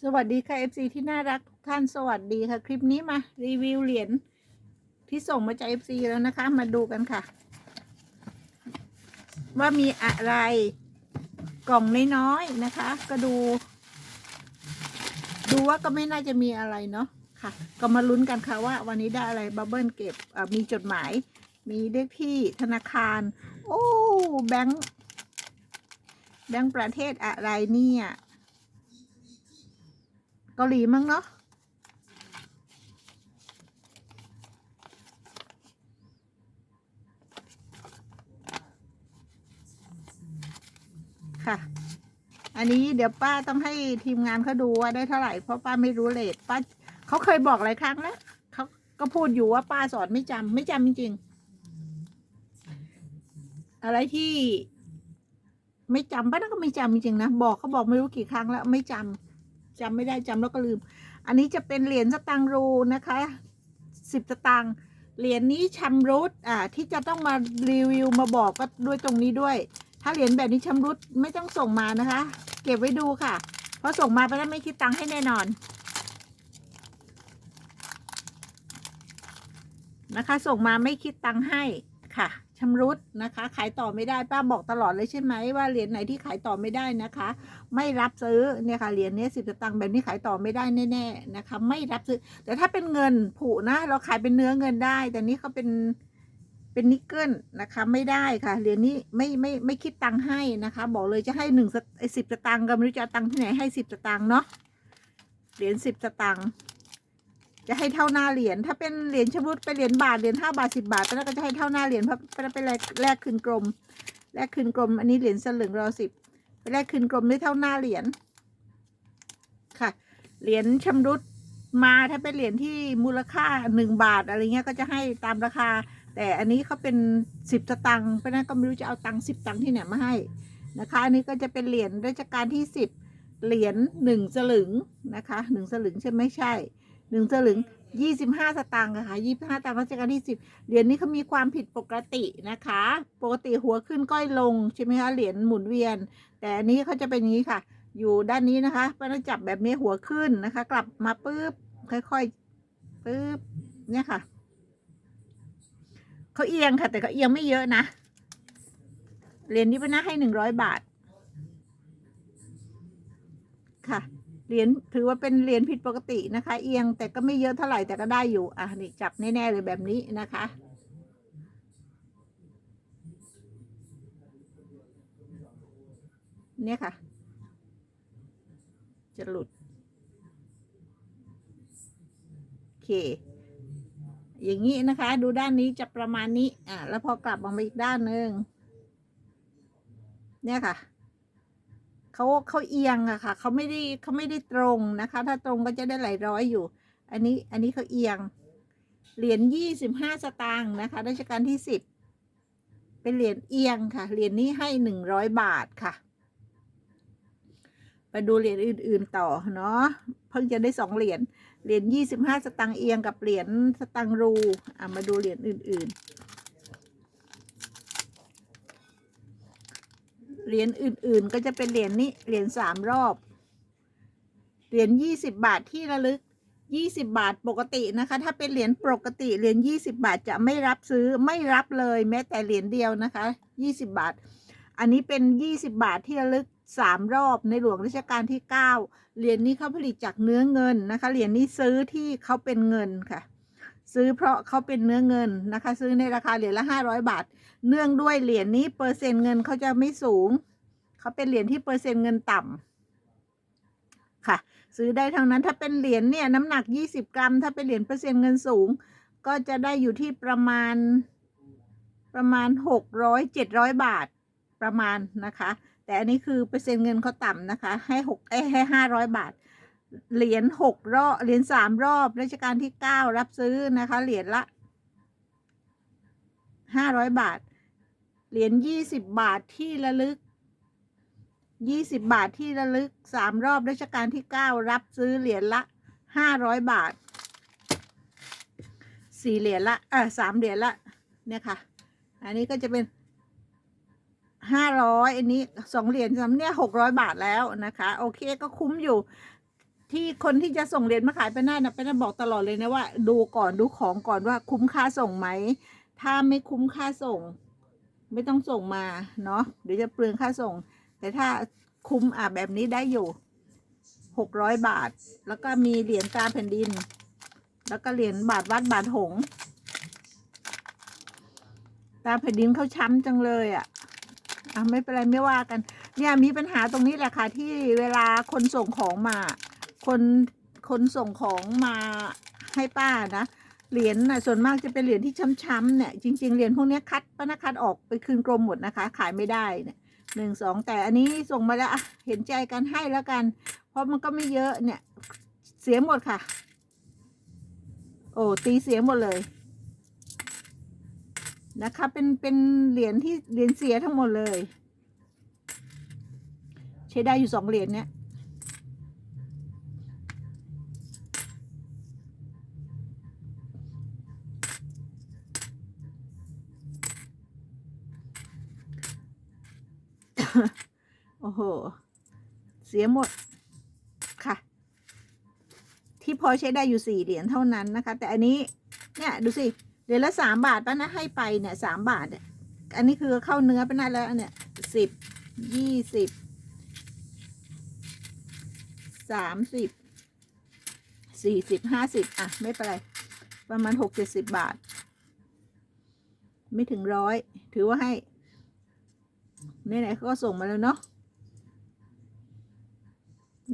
สวัสดีค่ะ FC ที่น่ารักทุกท่านสวัสดีค่ะ คลิปนี้มารีวิวเหรียญที่ส่งมาจาก FC แล้วนะคะ มาดูกันค่ะ ว่ามีอะไรกล่องน้อยๆนะคะ ก็ดู ดูว่าก็ไม่น่าจะมีอะไรเนาะค่ะ ก็มาลุ้นกันค่ะว่า วันนี้ได้อะไรบับเบิลเก็บมีจดหมาย มีเลขที่ธนาคาร โอ้แบงค์แบงค์ประเทศอะไรเนี่ย เกาหลีมั้งเนาะค่ะ อันนี้เดี๋ยวป้าต้องให้ทีมงานเขาดูว่าได้เท่าไหร่เพราะป้าไม่รู้เลทป้าเขาเคยบอกหลายครั้งแล้วเขาก็พูดอยู่ว่าป้าสอนไม่จำไม่จำจริงๆอะไรที่ ไม่จำป้าก็ไม่จำจริงๆนะบอกเขาบอกไม่รู้กี่ครั้งแล้วไม่จำ จำไม่ได้จำแล้วก็ลืม อันนี้จะเป็นเหรียญสตังรูนะคะสิบสตางเหรียญนี้ชำรุดอ่าที่จะต้องมารีวิวมาบอกก็ด้วยตรงนี้ด้วย ถ้าเหรียญแบบนี้ชำรุดไม่ต้องส่งมานะคะ เก็บไว้ดูค่ะ เพราะส่งมาไปแล้วไม่คิดตังค์ให้แน่นอนนะคะ ส่งมาไม่คิดตังค์ให้ค่ะ ชำรุดนะคะ ขายต่อไม่ได้ป้าบอกตลอดเลยใช่ไหมว่าเหรียญไหนที่ขายต่อไม่ได้นะคะ ไม่รับซื้อเนี่ยค่ะเหรียญนี้สิบตางค์แบบนี้ขายต่อไม่ได้แน่ๆนะคะ ไม่รับซื้อ แต่ถ้าเป็นเงินผุนะ เราขายเป็นเนื้อเงินได้ แต่นี่เขาเป็นเป็นนิกเกิลนะคะไม่ได้ค่ะเหรียญนี้ไม่ไม่ไม่คิดตังค์ให้นะคะ บอกเลยจะให้หนึ่งสิบสตางค์ก็ไม่รู้จะเอาตังค์ที่ไหนให้สิบสตางค์เนาะเหรียญสิบสตางค์ จะให้เท่าหน้าเหรียญถ้าเป็นเหรียญชำรุดเป็นเหรียญบาทเหรียญห้าบาทสิบาทแล้วก็จะให้เท่าหน้าเหรียญเพราะเป็นแลกแลกคืนกลมแลกคืนกลม อันนี้เหรียญสลึงรอสิบไปแลกคืนกลมได้เท่าหน้าเหรียญค่ะ เหรียญชำรุดมาถ้าเป็นเหรียญที่มูลค่าหนึ่งบาทอะไรเงี้ยก็จะให้ตามราคา แต่อันนี้เขาเป็นสิบสตังค์เพราะนั้นก็ไม่รู้จะเอาตังค์สิบตังค์ที่ไหนมาให้นะคะ อันนี้ก็จะเป็นเหรียญราชการที่สิบเหรียญหนึ่งสลึงนะคะหนึ่งสลึงใช่ไหมไม่ใช่ หนึ่งสลึงยี่สิบห้าสตางค์อะค่ะยี่สิบห้าตังค์รัชกาลที่สิบเหรียญนี้เขามีความผิดปกตินะคะ ปกติหัวขึ้นก้อยลงใช่ไหมคะเหรียญหมุนเวียน แต่อันนี้เขาจะเป็นอย่างนี้ค่ะ อยู่ด้านนี้นะคะป้าต้อจับแบบนี้หัวขึ้นนะคะ กลับมาปุ๊บค่อยๆปุ๊บเนี่ยค่ะเขาเอียงค่ะ แต่เขาเอียงไม่เยอะนะเหรียญนี้เป็นหน้าให้หนึ่งร้อยบาทค่ะ เหรียญถือว่าเป็นเหรียญผิดปกตินะคะ เอียงแต่ก็ไม่เยอะเท่าไหร่แต่ก็ได้อยู่ อะนี่จับแน่ๆเลยแบบนี้นะคะ เนี่ยค่ะ จะหลุดโอเค อย่างนี้นะคะ ดูด้านนี้จะประมาณนี้ อะแล้วพอกลับมาอีกด้านหนึ่งเนี่ยค่ะ เขาเขาเอียงอะค่ะ เขาไม่ได้เขาไม่ได้ตรงนะคะ ถ้าตรงก็จะได้หลายร้อยอยู่ อันนี้อันนี้เขาเอียง เหรียญยี่สิบห้าสตางค์นะคะรัชกาลที่สิบเป็นเหรียญเอียงค่ะ เหรียญนี้ให้หนึ่งร้อยบาทค่ะ ไปดูเหรียญอื่น ๆต่อเนาะ เพิ่งจะได้สองเหรียญ เหรียญยี่สิบห้าสตังค์เอียงกับเหรียญสตังค์รู อะมาดูเหรียญอื่น ๆ เหรียญอื่นๆ ก็จะเป็นเหรียญนี้เหรียญสามรอบ เหรียญยี่สิบบาทที่ระลึกยี่สิบาทปกตินะคะ ถ้าเป็นเหรียญปกติเหรียญยี่สิบาทจะไม่รับซื้อไม่รับเลยแม้แต่เหรียญเดียวนะคะยี่สิบาท อันนี้เป็นยี่สิบาทที่ระลึกสามรอบในหลวงรัชกาลที่เก้าเหรียญนี้เขาผลิตจากเนื้อเงินนะคะเหรียญนี้ซื้อที่เขาเป็นเงินค่ะ ซื้อเพราะเขาเป็นเนื้อเงินนะคะ ซื้อในราคาเหรียญละห้าร้อยบาท เนื่องด้วยเหรียญนี้เปอร์เซ็นต์เงินเขาจะไม่สูง เขาเป็นเหรียญที่เปอร์เซ็นต์เงินต่ำค่ะ ซื้อได้ทั้งนั้นถ้าเป็นเหรียญเนี่ยน้ำหนักยี่สิบกรัม ถ้าเป็นเหรียญเปอร์เซ็นต์เงินสูง ก็จะได้อยู่ที่ประมาณประมาณหกร้อยเจ็ดร้อยบาทประมาณนะคะ แต่อันนี้คือเปอร์เซ็นต์เงินเขาต่ำนะคะ ให้หกให้ห้าร้อยบาท เหรียญหกรอบเหรียญสามรอบรัชกาลที่เก้ารับซื้อนะคะ เหรียญละห้าร้อยบาท เหรียญยี่สิบบาทที่ระลึกยี่สิบบาทที่ระลึกสามรอบรัชกาลที่เก้ารับซื้อเหรียญละห้าร้อยบาทสี่เหรียญละเออสามเหรียญละเนี่ยค่ะ อันนี้ก็จะเป็นห้าร้อยอันนี้สองเหรียญสามเนี่ยหกร้อยบาทแล้วนะคะ โอเคก็คุ้มอยู่ ที่คนที่จะส่งเหรียญมาขายไปหน้านะไปหน้าบอกตลอดเลยนะว่า ดูก่อนดูของก่อนว่าคุ้มค่าส่งไหม ถ้าไม่คุ้มค่าส่ง ไม่ต้องส่งมาเนาะเดี๋ยวจะเปลืองค่าส่ง แต่ถ้าคุ้มอะแบบนี้ได้อยู่หกร้อยบาท แล้วก็มีเหรียญตาแผ่นดิน แล้วก็เหรียญบาทวัดบาทหง ตาแผ่นดินเขาช้ำจังเลยอะอะไม่เป็นไรไม่ว่ากัน เนี่ยมีปัญหาตรงนี้แหละค่ะที่เวลาคนส่งของมา คนคนส่งของมาให้ป้านะเหรียญน่ะส่วนมากจะเป็นเหรียญที่ช้ำๆเนี่ยจริง ๆเหรียญพวกนี้คัดป้านะคัดออกไปคืนกรมหมดนะคะ ขายไม่ได้เนี่ยหนึ่งสองแต่อันนี้ส่งมาแล้วเห็นใจกันให้แล้วกัน เพราะมันก็ไม่เยอะเนี่ย เสียหมดค่ะ โอ้ตีเสียหมดเลยนะคะเป็นเป็นเหรียญที่เหรียญเสียทั้งหมดเลย ใช้ได้อยู่สองเหรียญเนี่ย โอ้โห เสียหมดค่ะ ที่พอใช้ได้อยู่สี่เหรียญเท่านั้นนะคะ แต่อันนี้เนี่ยดูสิเหรียญละสามบาทป้านะให้ไปเนี่ยสามบาทเนี่ยอันนี้คือเข้าเนื้อไปนั่นแล้วเนี่ยสิบยี่สิบสามสิบสี่สิบห้าสิบอะ ไม่เป็นไร ประมาณหกเจ็ดสิบบาท ไม่ถึงร้อย ถือว่าให้ ไหนๆเขาก็ส่งมาแล้วเนาะ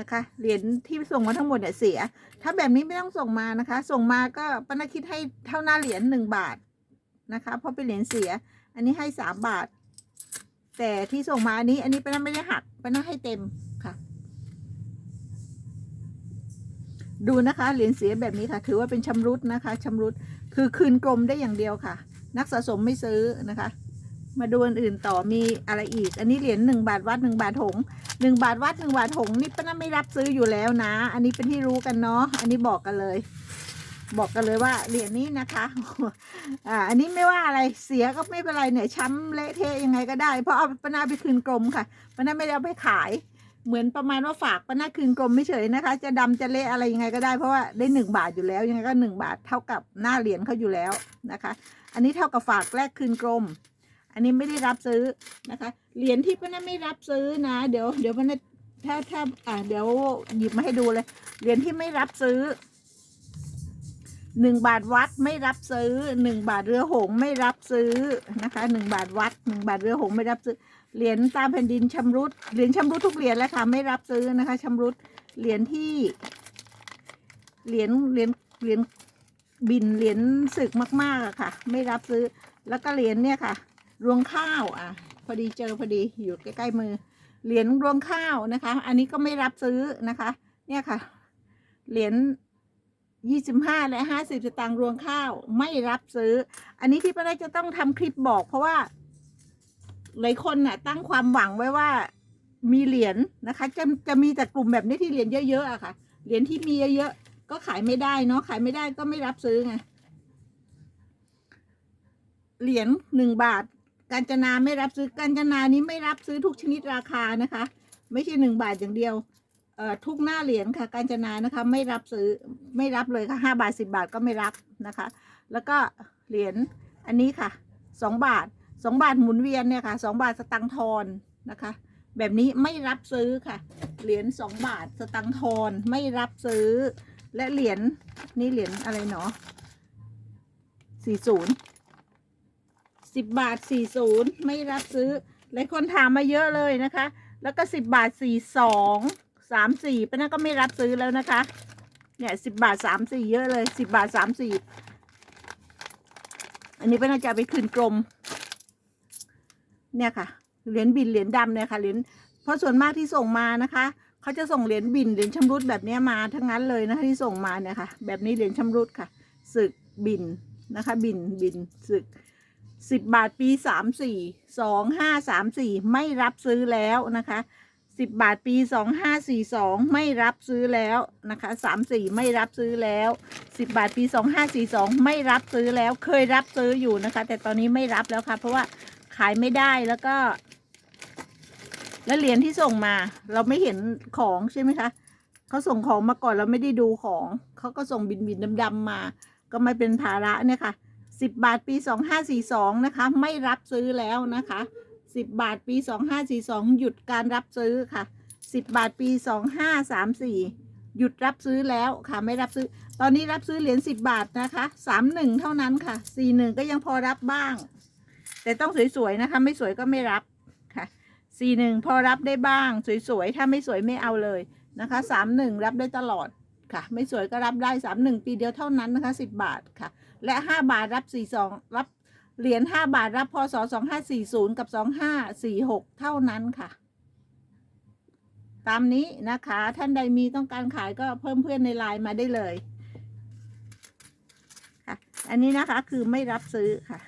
นะคะ เหรียญที่ส่งมาทั้งหมดเนี่ยเสีย ถ้าแบบนี้ไม่ต้องส่งมานะคะ ส่งมาก็ปนคิดให้เท่าหน้าเหรียญหนึ่งบาทนะคะ เพราะเป็นเหรียญเสีย อันนี้ให้สามบาท แต่ที่ส่งมาอันนี้ อันนี้ปนไม่ได้หักปนให้เต็มค่ะ ดูนะคะเหรียญเสียแบบนี้ค่ะ ถือว่าเป็นชำรุดนะคะชำรุดคือคืนกลมได้อย่างเดียวค่ะ นักสะสมไม่ซื้อนะคะ มาดูอันอื่นต่อมีอะไรอีก อันนี้เหรียญหนึ่งบาทวัดหนึ่งบาทหงหนึ่งบาทวัดหนึ่งบาทหงนี่ป้าน่าไม่รับซื้ออยู่แล้วนะ อันนี้เป็นที่รู้กันเนาะอันนี้บอกกันเลย บอกกันเลยว่าเหรียญนี้นะคะอ่าอันนี้ไม่ว่าอะไรเสียก็ไม่เป็นไรเนี่ยช้ำเละเทะยังไงก็ได้ เพราะเอาป้านาไปคืนกรมค่ะป้านาไม่ได้เอาไปขายเหมือนประมาณว่าฝากป้านาคืนกรมไม่เฉยนะคะ จะดำจะเละอะไรยังไงก็ได้เพราะว่าได้หนึ่งบาทอยู่แล้วยังไงก็หนึ่งบาทเท่ากับหน้าเหรียญเขาอยู่แล้วนะคะ อันนี้เท่ากับฝากแลกคืนกรม อันนี้ไม่ได้รับซื้อนะคะ เหรียญที่ป้านไม่รับซื้อนะ เดี๋ยวเดี๋ยวป้านถ้าถ้าอ่าเดี๋ยวหยิบมาให้ดูเลย เหรียญที่ไม่รับซื้อหนึ่งบาทวัดไม่รับซื้อหนึ่งบาทเรือหงไม่รับซื้อนะคะหนึ่งบาทวัดหนึ่งบาทเรือหงไม่รับซื้อ เหรียญตามแผ่นดินชำรุด เหรียญชำรุดทุกเหรียญแล้วค่ะไม่รับซื้อนะคะชำรุด เหรียญที่ เหรียญ เหรียญ เหรียญบิน เหรียญศึกมากๆอะค่ะ ไม่รับซื้อ แล้วก็เหรียญเนี่ยค่ะ รวงข้าวอะ พอดีเจอพอดีอยู่ใกล้ๆมือ เหรียญรวงข้าวนะคะ อันนี้ก็ไม่รับซื้อนะคะ เนี่ยค่ะ เหรียญยี่สิบห้าและห้าสิบสตางค์รวงข้าวไม่รับซื้อ อันนี้ที่ป้าได้จะต้องทำคลิปบอก เพราะว่า หลายคนน่ะ ตั้งความหวังไว้ว่ามีเหรียญนะคะ จะจะมีแต่กลุ่มแบบนี้ที่เหรียญเยอะๆอะค่ะ เหรียญที่มีเยอะๆก็ขายไม่ได้เนาะขายไม่ได้ก็ไม่รับซื้อไงเหรียญหนึ่งบาท กาญจนาไม่รับซื้อกาญจนานี้ไม่รับซื้อทุกชนิดราคานะคะ ไม่ใช่หนึ่งบาทอย่างเดียวเอ่อทุกหน้าเหรียญค่ะกาญจนานะคะ ไม่รับซื้อไม่รับเลยค่ะห้าบาทสิบาทก็ไม่รับนะคะ แล้วก็เหรียญอันนี้ค่ะสองบาทสองบาทหมุนเวียนเนี่ยค่ะสองบาทสตังทอนนะคะแบบนี้ไม่รับซื้อค่ะ เหรียญสองบาทสตังทอนไม่รับซื้อ และเหรียญนี่เหรียญอะไรเนาะสี่ศูนย์ สิบบาทสี่ศูนย์ไม่รับซื้อหลายคนถามมาเยอะเลยนะคะ แล้วก็สิบบาทสี่สองสามสี่ป้าน่าก็ไม่รับซื้อแล้วนะคะ เนี่ยสิบบาทสามสี่เยอะเลยสิบบาทสามสี่อันนี้ป้าน่าจะไปคืนกรมเนี่ยค่ะเหรียญบินเหรียญดำเนี่ยค่ะเหรียญเพราะส่วนมากที่ส่งมานะคะเขาจะส่งเหรียญบินเหรียญชำรุดแบบนี้มาทั้งนั้นเลยนะคะที่ส่งมาเนี่ยค่ะ แบบนี้เหรียญชำรุดค่ะ ศึกบินนะคะ บินบินศึก สิบบาทปีสามสี่สองห้าสามสี่ไม่รับซื้อแล้วนะคะสิบบาทปีสองห้าสี่สองไม่รับซื้อแล้วนะคะสามสี่ไม่รับซื้อแล้วสิบบาทปีสองห้าสี่สองไม่รับซื้อแล้วเคยรับซื้ออยู่นะคะ แต่ตอนนี้ไม่รับแล้วค่ะ เพราะว่าขายไม่ได้แล้วก็ แล้วเหรียญที่ส่งมา เราไม่เห็นของใช่ไหมคะเขาส่งของมาก่อนเราไม่ได้ดูของเขาก็ส่งบินบินดำๆมา ก็ไม่เป็นภาระเนี่ยค่ะ สิบบาทปีสองห้าสี่สองนะคะ ไม่รับซื้อแล้วนะคะสิบบาทปีสองห้าสี่สองหยุดการรับซื้อค่ะสิบบาทปีสองห้าสามสี่หยุดรับซื้อแล้วค่ะ ไม่รับซื้อ ตอนนี้รับซื้อเหรียญสิบบาทนะคะสามหนึ่งเท่านั้นค่ะสี่หนึ่งก็ยังพอรับบ้าง แต่ต้องสวยๆนะคะ ไม่สวยก็ไม่รับค่ะสี่หนึ่งพอรับได้บ้าง สวยๆ ถ้าไม่สวยไม่เอาเลยนะคะสามหนึ่งรับได้ตลอด ค่ะ ไม่สวยก็รับได้สามหนึ่งปีเดียวเท่านั้นนะคะสิบบาทค่ะ และห้าบาทรับสี่สองรับเหรียญห้าบาทรับพศสองห้าสี่ศูนย์กับสองห้าสี่หกเท่านั้นค่ะ ตามนี้นะคะ ท่านใดมีต้องการขายก็เพิ่มเพื่อนในไลน์มาได้เลยค่ะ อันนี้นะคะคือไม่รับซื้อค่ะ